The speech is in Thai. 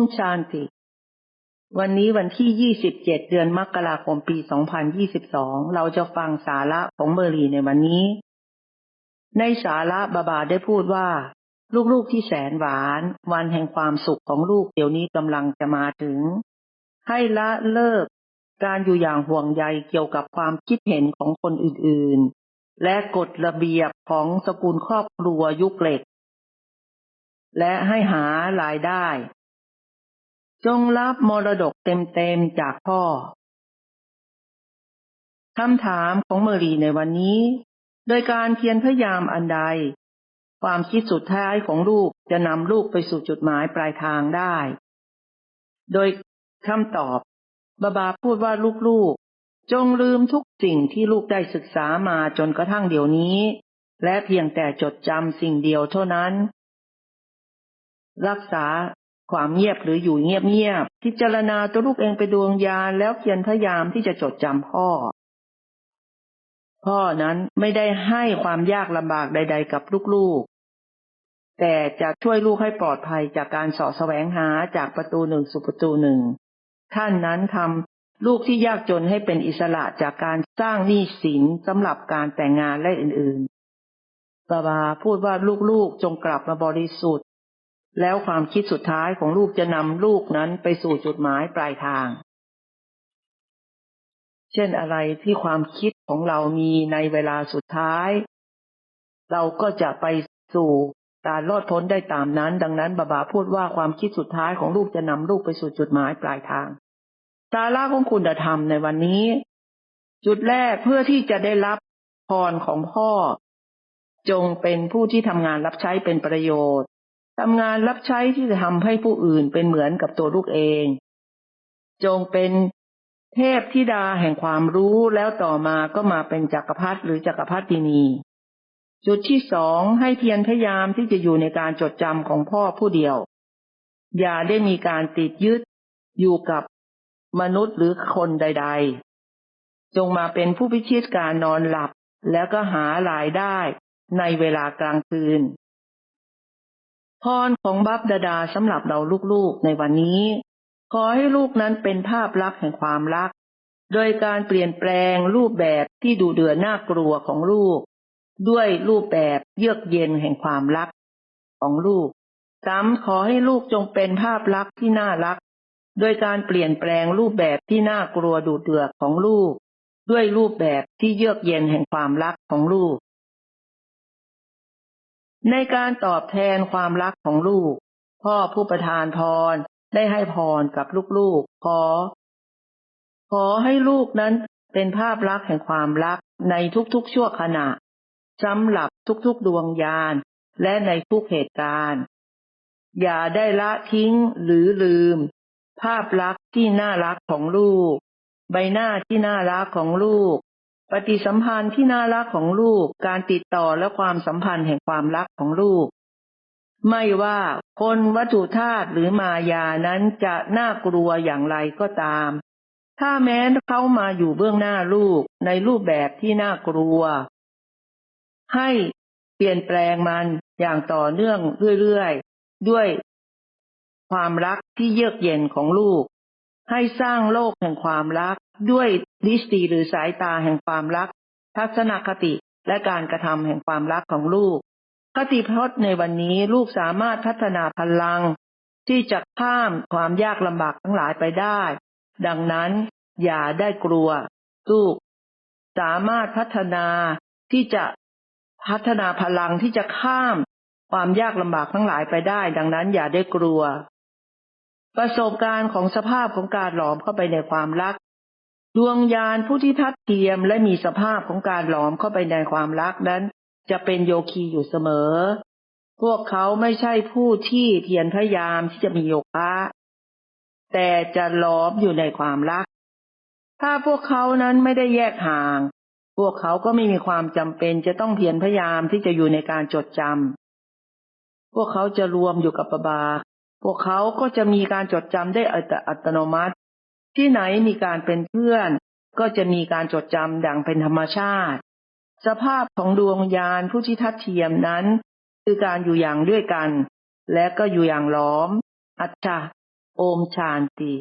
มชานติ วันนี้วันที่ 27 เดือนมกราคมปี 2022 เราจะฟังสาระของเมอรีในวันนี้ ในสาระบาบาได้พูดว่า ลูกๆที่แสนหวาน วันแห่งความสุขของลูกเดี๋ยวนี้กำลังจะมาถึง ให้ละเลิก การอยู่อย่างห่วงใยเกี่ยวกับความคิดเห็นของคนอื่นๆ และกฎระเบียบของสกุลครอบครัวยุคเหล็กและให้หารายได้ จงรับมรดกเต็มๆจากพ่อ คำถามของเมอรีในวันนี้ โดยการเพียรพยายามอันใด ความคิดสุดท้ายของลูกจะนำลูกไปสู่จุดหมายปลายทางได้ โดยคำตอบบาบาพูดว่าลูกๆ จงลืมทุกสิ่งที่ลูกได้ศึกษามาจนกระทั่งเดี๋ยวนี้ และเพียงแต่จดจำสิ่งเดียวเท่านั้น รักษา ความเงียบหรืออยู่เงียบๆพิจารณาตัวลูกเองไปดวงยานแล้วเพียรพยายามที่จะจดจำพ่อ พ่อนั้นไม่ได้ให้ความยากลำบากใด ๆ กับลูกๆ แต่จะช่วยลูกให้ปลอดภัยจากการสอแสวงหาจากประตูหนึ่งสู่ประตูหนึ่ง ท่านนั้นทำลูกที่ยากจนให้เป็นอิสระจากการสร้างหนี้สินสำหรับการแต่งงานและอื่นๆบาบาพูดว่าลูกๆจงกลับมาบริสุทธิ์ แล้วความคิดสุดท้ายของลูกจะนำลูกนั้นไปสู่จุดหมายปลายทาง เช่นอะไรที่ความคิดของเรามีในเวลาสุดท้าย เราก็จะไปสู่การรอดพ้นได้ตามนั้น ดังนั้นบาบาพูดว่าความคิดสุดท้ายของลูกจะนำลูกไปสู่จุดหมายปลายทางสาระของคุณธรรมในวันนี้ จุดแรกเพื่อที่จะได้รับพรของพ่อ จงเป็นผู้ที่ทำงานรับใช้เป็นประโยชน์ ทำงานรับใช้ที่จะทำให้ผู้อื่นเป็นเหมือนกับตัวลูกเอง จงเป็นเทพธิดาแห่งความรู้แล้วต่อมาก็มาเป็นจักรพรรดิหรือจักรพรรดินี จุดที่สองให้เพียรพยายามที่จะอยู่ในการจดจำของพ่อผู้เดียว อย่าได้มีการติดยึดอยู่กับมนุษย์หรือคนใด ๆ จงมาเป็นผู้พิชิตการนอนหลับ แล้วก็หารายได้ในเวลากลางคืน พรของบัพดาดาสำหรับเราลูกๆในวันนี้ ขอให้ลูกนั้นเป็นภาพลักษณ์แห่งความรัก โดยการเปลี่ยนแปลงรูปแบบที่ดูเดือดน่ากลัวของลูก ด้วยรูปแบบเยือกเย็นแห่งความรักของลูกซ้ำขอให้ลูกจงเป็นภาพลักษณ์ที่น่ารัก โดยการเปลี่ยนแปลงรูปแบบที่น่ากลัวดูเดือดของลูก ด้วยรูปแบบที่เยือกเย็นแห่งความรักของลูก ในการตอบแทนความรักของลูก พ่อผู้ประทานพรได้ให้พรกับลูกๆ ขอ ขอให้ลูกนั้นเป็นภาพลักษณ์แห่งความรักในทุกๆ ชั่วขณะสำหรับทุกๆ ดวงญาณและในทุกเหตุการณ์ อย่าได้ละทิ้งหรือลืม ภาพลักษณ์ที่น่ารักของลูก ใบหน้าที่น่ารักของลูก ปฏิสัมพันธ์ที่น่ารักของลูก การติดต่อและความสัมพันธ์แห่งความรักของลูก ไม่ว่าคนวัตถุธาตุหรือมายานั้นจะน่ากลัวอย่างไรก็ตาม ถ้าแม้เขามาอยู่เบื้องหน้าลูกในรูปแบบที่น่ากลัว ให้เปลี่ยนแปลงมันอย่างต่อเนื่องเรื่อยๆ ด้วยความรักที่เยือกเย็นของลูก ให้สร้างโลกแห่งความรัก ด้วยดิสตีหรือสายตาแห่งความรัก ทัศนคติและการกระทำแห่งความรักของลูก คติพจน์ในวันนี้ลูกสามารถพัฒนาพลัง ที่จะข้ามความยากลำบากทั้งหลายไปได้ ดังนั้นอย่าได้กลัว ลูก สามารถพัฒนาที่จะพัฒนาพลังที่จะข้ามความยากลำบากทั้งหลายไปได้ ดังนั้นอย่าได้กลัว ประสบการณ์ของสภาพของการหลอมเข้าไปในความรัก ดวงยานผู้ที่ทัดเทียมและมีสภาพของการหลอมเข้าไปในความรักนั้น จะเป็นโยคีอยู่เสมอ พวกเขาไม่ใช่ผู้ที่เพียรพยายามที่จะมีโยคะ แต่จะหลอมอยู่ในความรัก ถ้าพวกเขานั้นไม่ได้แยกห่าง พวกเขาก็ไม่มีความจำเป็นจะต้องเพียรพยายามที่จะอยู่ในการจดจำพวกเขาจะรวมอยู่กับบาบา พวกเขาก็จะมีการจดจำได้อัตโนมัติ ที่ไหนมีการเป็นเพื่อน ก็จะมีการจดจำดังเป็นธรรมชาติ สภาพของดวงยานผู้ที่ทัดเทียมนั้น คือการอยู่อย่างด้วยกัน และก็อยู่อย่างล้อม อัจฉาโอมชานติ